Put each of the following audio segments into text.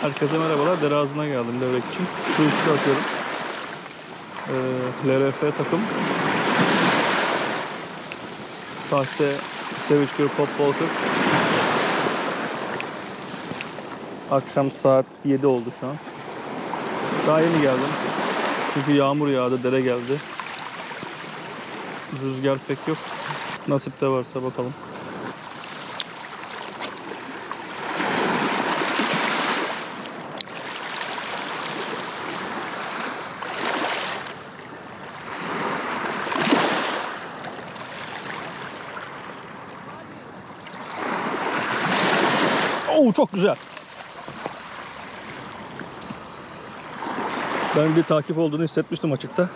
Herkese merhabalar. Dere ağzına geldim levrek için. Su üstü atıyorum. Ee, LRF takım. Sahte Savage Girl Pop Walker. Akşam saat 7 oldu şu an. Daha yeni geldim. Çünkü yağmur yağdı, dere geldi. Rüzgar pek yok. Nasip de varsa bakalım. Oo çok güzel. Ben bir takip olduğunu hissetmiştim açıkta.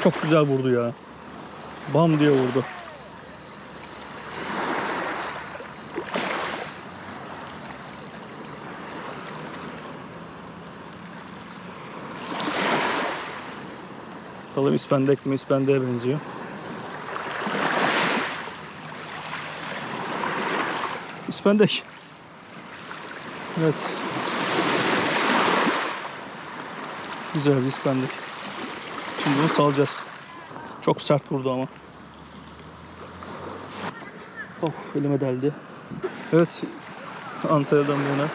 Çok güzel vurdu ya. Bam diye vurdu. Bakalım ispendek mi? İspendeğe benziyor. İspendek. Evet. Güzel bir ispendek. Şimdi bunu salacağız. Çok sert vurdu ama. Oh elime deldi. Evet. Antalya'dan bu yana.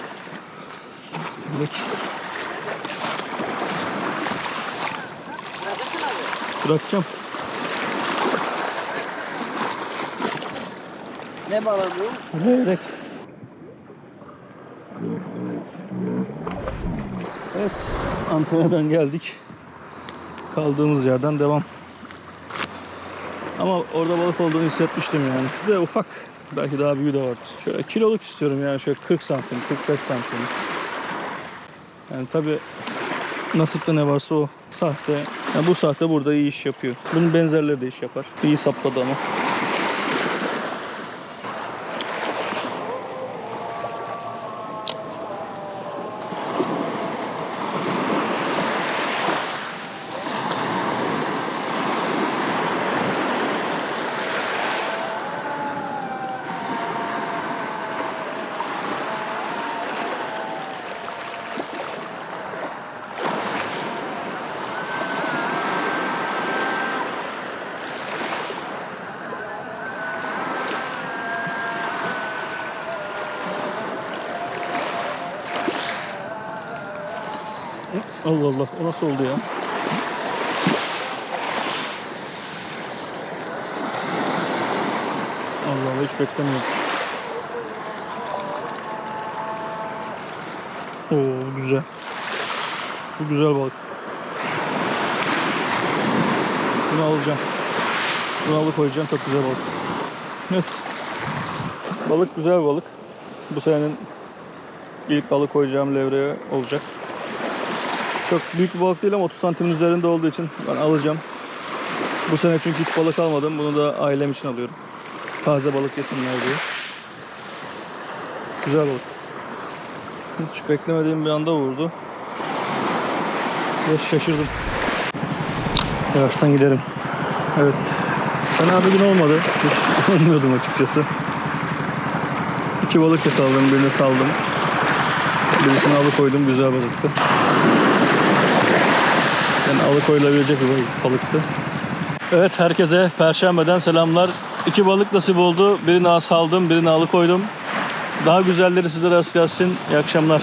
Bırakacağım. Ne balığı bu? Levrek. Evet, Antalya'dan geldik. Kaldığımız yerden devam. Ama orada balık olduğunu hissetmiştim yani. Bir de ufak. Belki daha büyüğü de vardır. Şöyle kiloluk istiyorum yani şöyle 40 santim, 45 santim. Yani tabi nasipte ne varsa o. Sahte. Yani bu sahte burada iyi iş yapıyor. Bunun benzerleri de iş yapar. İyi sapladı ama. Allah Allah o nasıl oldu ya? Allah Allah hiç beklemiyordum. Oo güzel. Bu güzel balık. Bunu alacağım. Bunu alıp koyacağım çok güzel balık. Evet. Balık güzel balık. Bu senenin ilk balık koyacağım levreye olacak. Çok büyük bir balık değil ama 30 santimin üzerinde olduğu için ben alacağım. Bu sene çünkü hiç balık almadım. Bunu da ailem için alıyorum. Taze balık yesinler diye. Güzel balık. Hiç beklemediğim bir anda vurdu. Ve şaşırdım. Yavaştan gidelim. Evet. Fena bir gün olmadı. Hiç ummuyordum açıkçası. İki balık yakaladım. Birini saldım. Birisini alıkoydum. Güzel balıktı. Yani alıkoyulabilecek bir balık- balıktı. Evet herkese perşembeden selamlar. İki balık nasip oldu. Birini saldım, birini alıkoydum. Daha güzelleri size rast gelsin. İyi akşamlar.